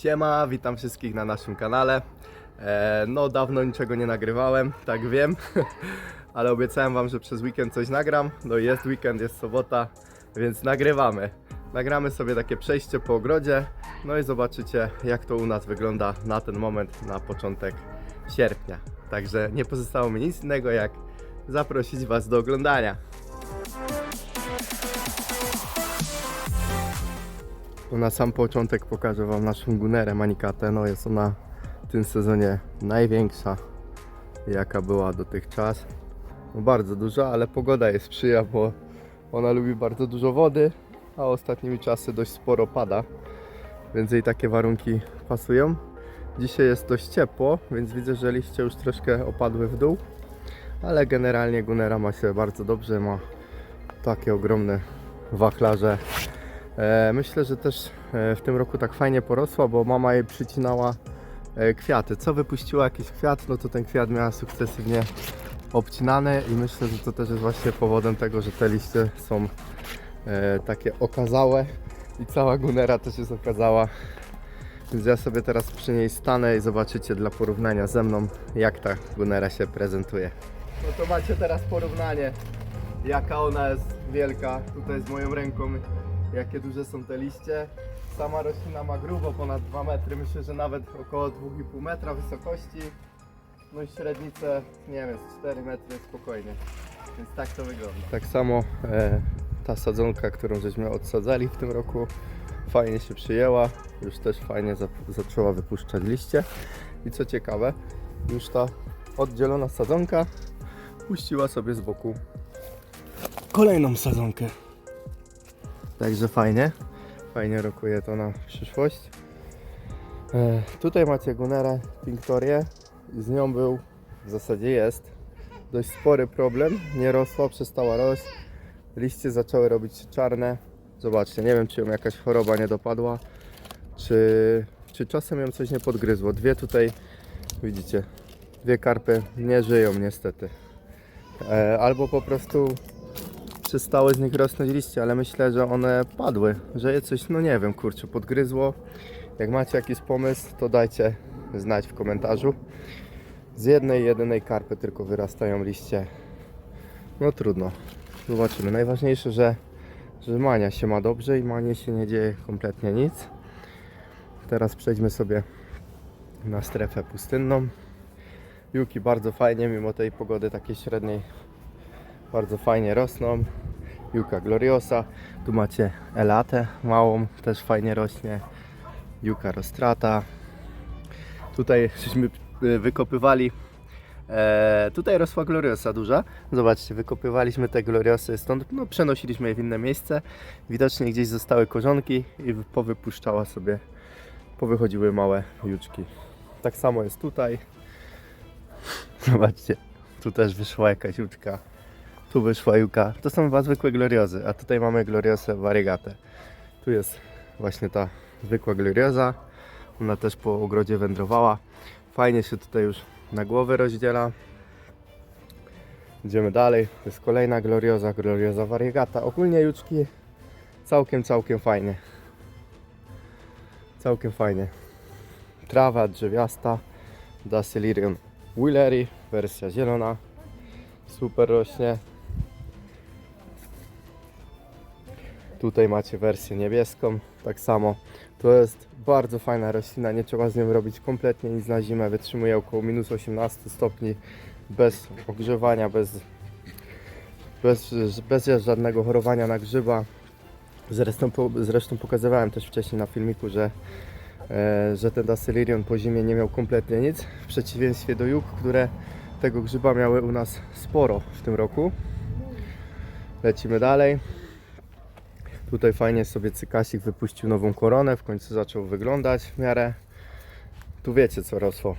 Siema, witam wszystkich na naszym kanale. E, no, dawno niczego nie nagrywałem, tak wiem, ale obiecałem Wam, że przez weekend coś nagram. No, jest weekend, jest sobota, więc nagrywamy. Nagramy sobie takie przejście po ogrodzie, no i zobaczycie, jak to u nas wygląda na ten moment, na początek sierpnia. Także nie pozostało mi nic innego, jak zaprosić Was do oglądania. Na sam początek pokażę Wam naszą gunerę Manikatę. No jest ona w tym sezonie największa, jaka była dotychczas. No bardzo duża, ale pogoda jest sprzyja, bo ona lubi bardzo dużo wody, a ostatnimi czasy dość sporo pada, więc jej takie warunki pasują. Dzisiaj jest dość ciepło, więc widzę, że liście już troszkę opadły w dół, ale generalnie gunera ma się bardzo dobrze, ma takie ogromne wachlarze Myślę, że też e, w tym roku tak fajnie porosła, bo mama jej przycinała e, kwiaty. Co wypuściła jakiś kwiat, no to ten kwiat miała sukcesywnie obcinany i myślę, że to też jest właśnie powodem tego, że te liście są e, takie okazałe i cała gunera też jest okazała. Więc ja sobie teraz przy niej stanę i zobaczycie dla porównania ze mną, jak ta gunera się prezentuje. No to macie teraz porównanie, jaka ona jest wielka. Tutaj z moją ręką jakie duże są te liście. Sama roślina ma grubo ponad 2 metry, myślę, że nawet około 2,5 metra wysokości. No i średnicę, nie wiem, z 4 metry spokojnie. Więc tak to wygląda. Tak samo e, ta sadzonka, którą żeśmy odsadzali w tym roku, fajnie się przyjęła. Już też fajnie za, zaczęła wypuszczać liście. I co ciekawe, już ta oddzielona sadzonka puściła sobie z boku kolejną sadzonkę. Także fajnie. Fajnie rokuje to na przyszłość. E, tutaj macie Gunerę Pinktorię. I z nią był, w zasadzie jest, dość spory problem. Nie rosła, przestała rosć. Liście zaczęły robić się czarne. Zobaczcie, nie wiem czy ją jakaś choroba nie dopadła, czy, czy czasem ją coś nie podgryzło. Dwie tutaj, widzicie, dwie karpy nie żyją niestety. E, albo po prostu przestały z nich rosnąć liście, ale myślę, że one padły, że je coś, no nie wiem, kurczę, podgryzło. Jak macie jakiś pomysł, to dajcie znać w komentarzu. Z jednej, jedynej karpy tylko wyrastają liście. No trudno, zobaczymy. Najważniejsze, że, że Mania się ma dobrze i Manie się nie dzieje kompletnie nic. Teraz przejdźmy sobie na strefę pustynną. Juki bardzo fajnie, mimo tej pogody takiej średniej, bardzo fajnie rosną. Juka gloriosa. Tu macie elatę małą, też fajnie rośnie. Juka rostrata. Tutaj żeśmy y, wykopywali. E, tutaj rosła gloriosa duża. Zobaczcie, wykopywaliśmy te gloriosy stąd, no przenosiliśmy je w inne miejsce. Widocznie gdzieś zostały korzonki i powypuszczała sobie, powychodziły małe juczki. Tak samo jest tutaj. Zobaczcie, tu też wyszła jakaś juczka. Tu wyszła juka. To są chyba zwykłe gloriozy, a tutaj mamy gloriosę variegate. Tu jest właśnie ta zwykła glorioza. Ona też po ogrodzie wędrowała. Fajnie się tutaj już na głowę rozdziela. Idziemy dalej. To jest kolejna glorioza, glorioza variegata. Ogólnie juczki całkiem, całkiem fajnie. Całkiem fajnie. Trawa drzewiasta. Dasylirium Willery, wersja zielona. Super rośnie. Tutaj macie wersję niebieską, tak samo. To jest bardzo fajna roślina, nie trzeba z nią robić kompletnie nic na zimę. Wytrzymuje około minus 18 stopni bez ogrzewania, bez, bez, bez żadnego chorowania na grzyba. Zresztą, zresztą pokazywałem też wcześniej na filmiku, że, e, że ten Dasylirion po zimie nie miał kompletnie nic. W przeciwieństwie do juk, które tego grzyba miały u nas sporo w tym roku. Lecimy dalej. Tutaj fajnie sobie cykasik wypuścił nową koronę, w końcu zaczął wyglądać w miarę. Tu wiecie co rosło.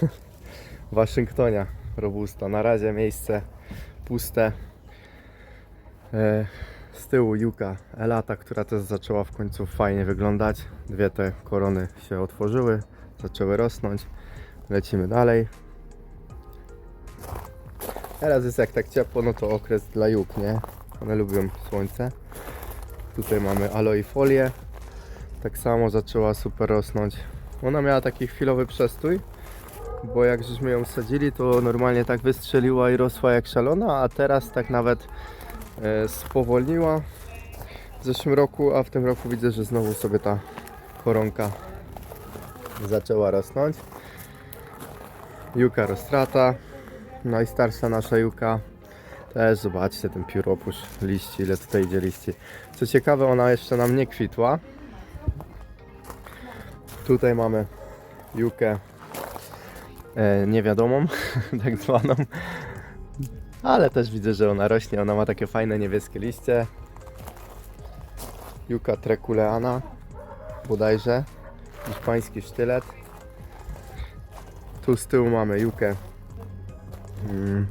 Waszyngtonia robusta. Na razie miejsce puste. E, z tyłu Juka Elata, która też zaczęła w końcu fajnie wyglądać. Dwie te korony się otworzyły, zaczęły rosnąć. Lecimy dalej. Teraz jest jak tak ciepło, no to okres dla juk, nie? One lubią słońce. Tutaj mamy aloe folię. tak samo zaczęła super rosnąć. Ona miała taki chwilowy przestój, bo jak żeśmy ją sadzili, to normalnie tak wystrzeliła i rosła jak szalona, a teraz tak nawet e, spowolniła w zeszłym roku, a w tym roku widzę, że znowu sobie ta koronka zaczęła rosnąć. Juka rostrata, najstarsza nasza juka. Też zobaczcie ten pióropusz liści, ile tutaj idzie liści. Co ciekawe, ona jeszcze nam nie kwitła. Tutaj mamy jukę e, niewiadomą, tak zwaną. Ale też widzę, że ona rośnie, ona ma takie fajne niebieskie liście. Juka trekuleana, bodajże, hiszpański sztylet. Tu z tyłu mamy jukę mm,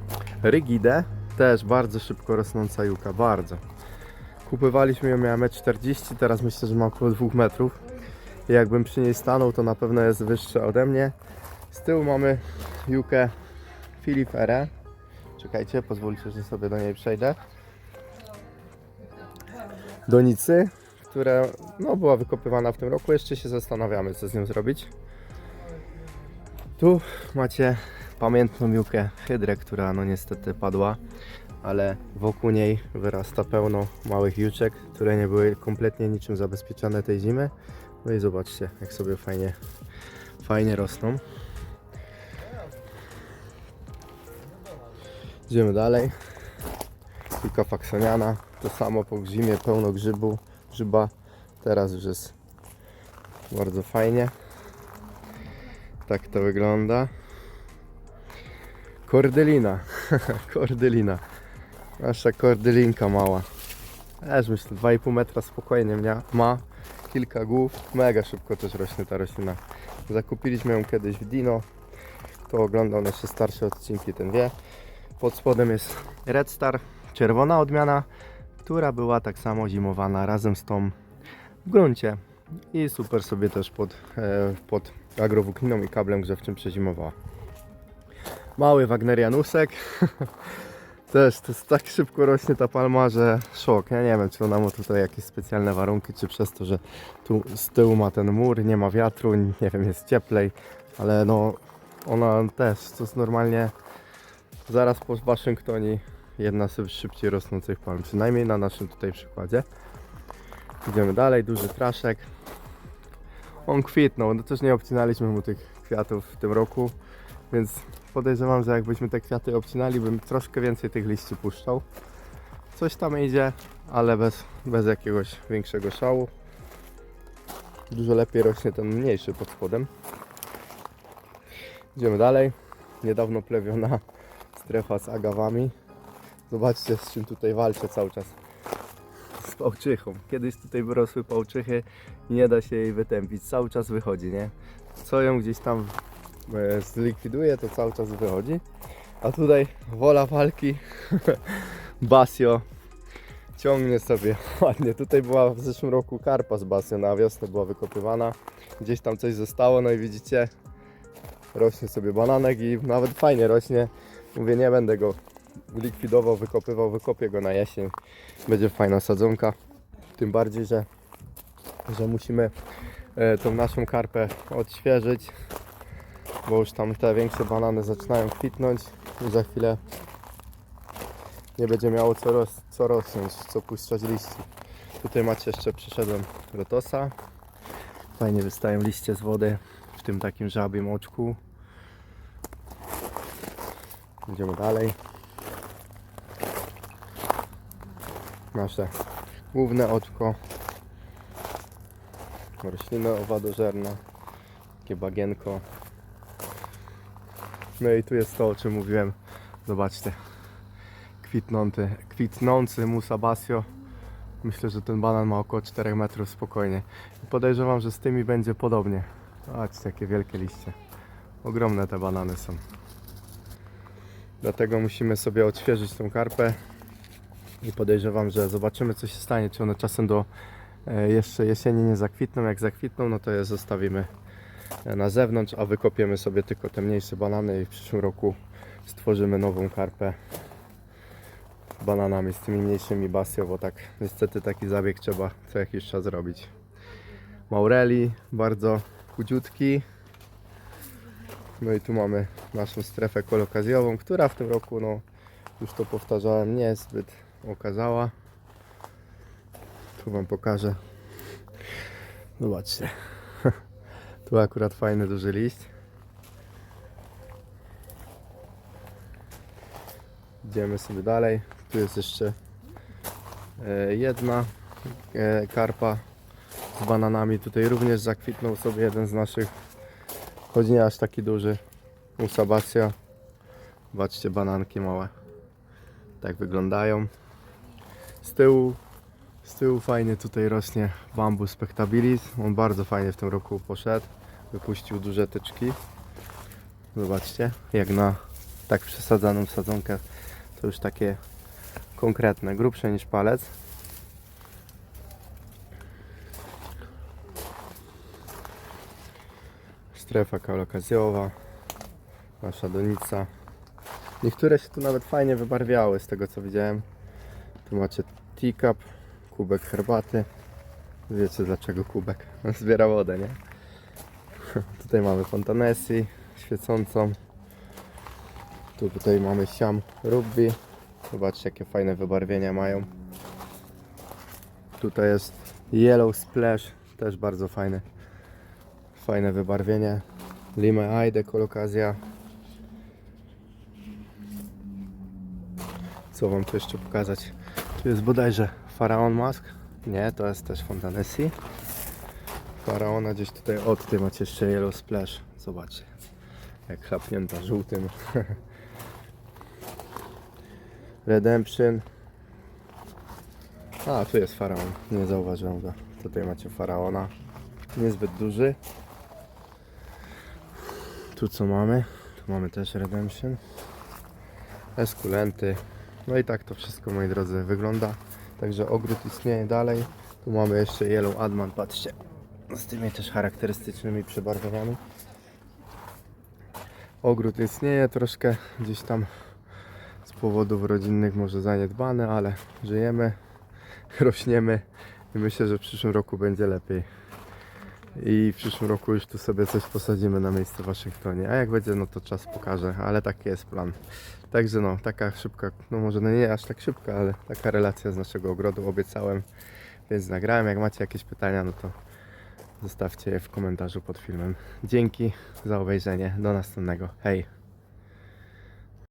też bardzo szybko rosnąca juka, bardzo. Kupywaliśmy ją, miała 1,40 m, teraz myślę, że ma około 2 metrów. I jakbym przy niej stanął, to na pewno jest wyższa ode mnie. Z tyłu mamy jukę Philip R. Czekajcie, pozwólcie, że sobie do niej przejdę. Donicy, która no, była wykopywana w tym roku. Jeszcze się zastanawiamy, co z nią zrobić. Tu macie pamiętną jukę hydrę, która no niestety padła, ale wokół niej wyrasta pełno małych juczek, które nie były kompletnie niczym zabezpieczone tej zimy. No i zobaczcie, jak sobie fajnie, fajnie rosną. Idziemy dalej. Juka faksoniana, to samo po zimie, pełno grzybu, grzyba. Teraz już jest bardzo fajnie. Tak to wygląda. Kordelina. Kordelina. Nasza kordelinka mała. Też myślę 2,5 metra spokojnie mia- ma. Kilka głów. Mega szybko też rośnie ta roślina. Zakupiliśmy ją kiedyś w Dino. Kto oglądał nasze starsze odcinki, ten wie. Pod spodem jest Red Star, czerwona odmiana, która była tak samo zimowana razem z tą w gruncie. I super sobie też pod, e, pod agrowłókniną i kablem grzewczym przezimowała. Mały Wagnerianusek. Też to jest tak szybko rośnie ta palma, że szok. Ja nie wiem, czy ona ma tutaj jakieś specjalne warunki, czy przez to, że tu z tyłu ma ten mur, nie ma wiatru, nie wiem, jest cieplej, ale no ona też, to jest normalnie zaraz po Waszyngtonie jedna z szybciej rosnących palm, przynajmniej na naszym tutaj przykładzie. Idziemy dalej, duży traszek. On kwitnął, no też nie obcinaliśmy mu tych kwiatów w tym roku, więc podejrzewam, że jakbyśmy te kwiaty obcinali, bym troszkę więcej tych liści puszczał. Coś tam idzie, ale bez, bez jakiegoś większego szału. Dużo lepiej rośnie ten mniejszy pod spodem. Idziemy dalej. Niedawno plewiona strefa z agawami. Zobaczcie z czym tutaj walczę cały czas. Z pałczychą. Kiedyś tutaj wyrosły pałczychy i nie da się jej wytępić. Cały czas wychodzi, nie? Co ją gdzieś tam zlikwiduje, to cały czas wychodzi. A tutaj wola walki. Basio ciągnie sobie ładnie. Tutaj była w zeszłym roku karpa z Basio, na wiosnę była wykopywana. Gdzieś tam coś zostało, no i widzicie, rośnie sobie bananek i nawet fajnie rośnie. Mówię, nie będę go likwidował, wykopywał, wykopię go na jesień. Będzie fajna sadzonka. Tym bardziej, że, że musimy e, tą naszą karpę odświeżyć, bo już tam te większe banany zaczynają kwitnąć i za chwilę nie będzie miało co, co rosnąć, co puszczać liści. Tutaj macie jeszcze przyszedłem lotosa. Fajnie wystają liście z wody w tym takim żabim oczku. Idziemy dalej. Nasze główne oczko. Rośliny owadożerne. Takie bagienko. No i tu jest to, o czym mówiłem. Zobaczcie. Kwitnący, kwitnący Musa Basio. Myślę, że ten banan ma około 4 metrów spokojnie. Podejrzewam, że z tymi będzie podobnie. Zobaczcie, jakie wielkie liście. Ogromne te banany są. Dlatego musimy sobie odświeżyć tą karpę i podejrzewam, że zobaczymy co się stanie, czy one czasem do e, jeszcze jesieni nie zakwitną. Jak zakwitną, no to je zostawimy na zewnątrz, a wykopiemy sobie tylko te mniejsze banany i w przyszłym roku stworzymy nową karpę bananami z tymi mniejszymi basio, bo tak niestety taki zabieg trzeba co jakiś czas robić. maureli, bardzo chudziutki. No i tu mamy naszą strefę kolokazjową, która w tym roku, no już to powtarzałem, nie jest zbyt okazała. Tu Wam pokażę. Zobaczcie. Tu akurat fajny duży liść. Idziemy sobie dalej. Tu jest jeszcze e, jedna e, karpa z bananami. Tutaj również zakwitnął sobie jeden z naszych, choć nie aż taki duży, u Sabacja. Zobaczcie, bananki małe. Tak wyglądają. Z tyłu, z tyłu fajnie tutaj rośnie bambus spectabilis. On bardzo fajnie w tym roku poszedł. Wypuścił duże tyczki. Zobaczcie, jak na tak przesadzaną sadzonkę to już takie konkretne, grubsze niż palec. Strefa kolokazjowa, nasza donica. Niektóre się tu nawet fajnie wybarwiały z tego co widziałem. Tu macie teacup, kubek herbaty. Wiecie dlaczego kubek? Zbiera wodę, nie? Tutaj mamy fontanesi świecącą. Tu tutaj mamy siam rugby. Zobaczcie jakie fajne wybarwienia mają. Tutaj jest yellow splash, też bardzo fajne. Fajne wybarwienie. Lime Aide kolokazja. Co wam tu jeszcze pokazać? Tu jest bodajże Faraon Mask. Nie, to jest też Fontanesi. Faraona gdzieś tutaj od tej macie jeszcze Yellow Splash. Zobaczcie. Jak chlapnięta żółtym. Redemption. A, tu jest Faraon. Nie zauważyłem go. Tutaj macie Faraona. Niezbyt duży. Tu co mamy? Tu mamy też Redemption. Eskulenty. No i tak to wszystko moi drodzy wygląda. Także ogród istnieje dalej. Tu mamy jeszcze Yellow Adman, patrzcie. Z tymi też charakterystycznymi przebarwieniami. Ogród istnieje troszkę gdzieś tam z powodów rodzinnych może zaniedbany, ale żyjemy, rośniemy i myślę, że w przyszłym roku będzie lepiej. I w przyszłym roku już tu sobie coś posadzimy na miejsce w Waszyngtonie. A jak będzie, no to czas pokaże, ale taki jest plan. Także no, taka szybka, no może no nie aż tak szybka, ale taka relacja z naszego ogrodu obiecałem, więc nagrałem. Jak macie jakieś pytania, no to zostawcie je w komentarzu pod filmem. Dzięki za obejrzenie. Do następnego. Hej!